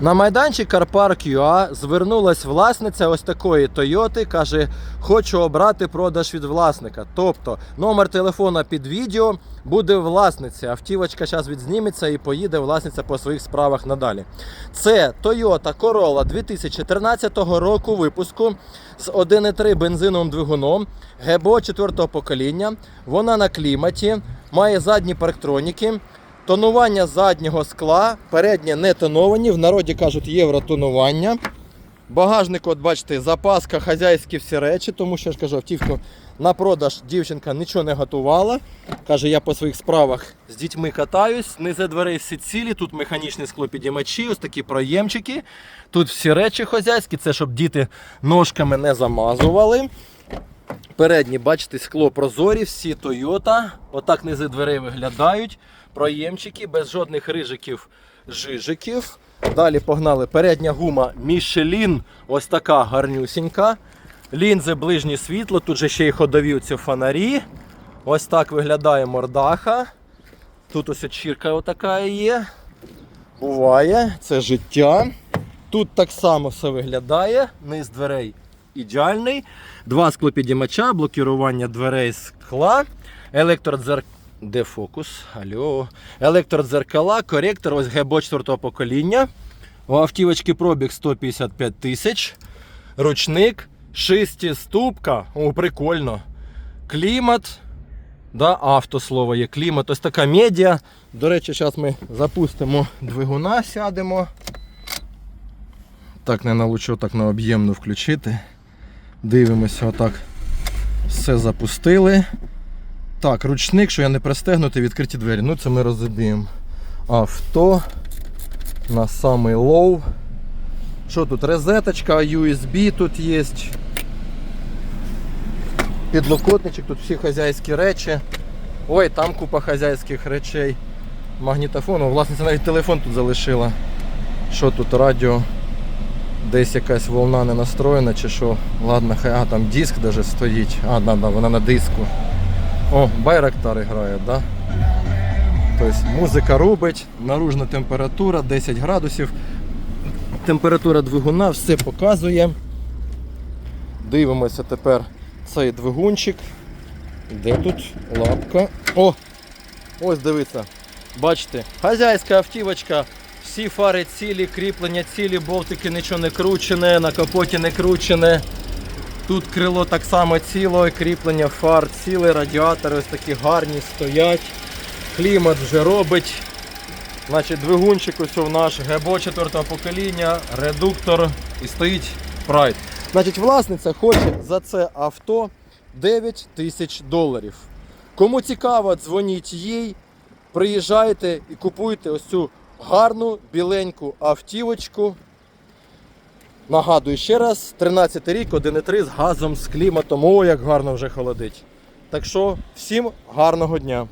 На майданчик Карпарк ЮА звернулась власниця ось такої Тойоти. Каже, хочу обрати продаж від власника. Тобто номер телефона під відео буде власниці. Автівочка зараз відзніметься і поїде власниця по своїх справах надалі. Це Toyota Corolla 2013 року випуску з 1,3 бензиновим двигуном ГБО 4 покоління. Вона на кліматі, має задні парктроніки. Тонування заднього скла, переднє не тоновані, в народі кажуть євротонування. Багажник, от бачите, запаска, хазяйські всі речі, тому що я ж кажу, автівку на продаж дівчинка нічого не готувала. Каже, я по своїх справах з дітьми катаюсь, низе дверей всі цілі, тут механічні склопідіймачі, ось такі проємчики. Тут всі речі хазяйські, це щоб діти ножками не замазували. Передні, бачите, скло прозорі, всі Toyota. Отак низи дверей виглядають. Проємчики, без жодних рижиків, жижиків. Далі погнали. Передня гума Michelin, ось така гарнюсінька. Лінзи ближнє світло, тут же ще й ходові ці фонарі. Ось так виглядає мордаха. Тут ось очірка отака є. Буває, це життя. Тут так само все виглядає. Низ дверей ідеальний. Два склопідіймача, блокування дверей скла, електродзеркало. Де фокус? Алло. Електродзеркала, коректор, ось ГБО 4 покоління. У автівочки пробіг 155 тисяч. Ручник, шестиступка. О, прикольно. Клімат. Да, авто слово є клімат. Ось така медіа. До речі, зараз ми запустимо двигуна, сядемо. Так, не налучу, так на об'ємну включити. Дивимося, отак. Все запустили. Так, ручник, що я не пристегнутий, відкриті двері. Ну це ми розіб'ємо. Авто. На самий лоу. Що тут? Розеточка, USB тут є. Підлокотничок, тут всі хазяйські речі. Ой, там купа хазяйських речей. Магнітофон, О, власниця навіть телефон тут залишила. Що тут радіо? Десь якась волна не настроєна чи що. Ладно, хай а, там диск даже стоїть. А, да, да, вона на диску. О, Байрактар грає, да? Тобто музика робить, наружна температура 10 градусів. Температура двигуна все показує. Дивимося тепер цей двигунчик. Де тут лапка? О! Ось дивіться. Бачите, хазяйська автівочка, всі фари цілі, кріплення цілі, болтики нічого не кручене, на капоті не кручене. Тут крило так само ціле, кріплення фар ціле, радіатори ось такі гарні стоять. Клімат вже робить. Значить, двигунчик ось у наш ГБО 4 покоління, редуктор і стоїть прайд. Значить, власниця хоче за це авто 9 тисяч доларів. Кому цікаво, дзвоніть їй, приїжджайте і купуйте ось цю гарну біленьку автівочку. Нагадую ще раз, 13 рік, 1,3 з газом, з кліматом. О, як гарно вже холодить. Так що, всім гарного дня!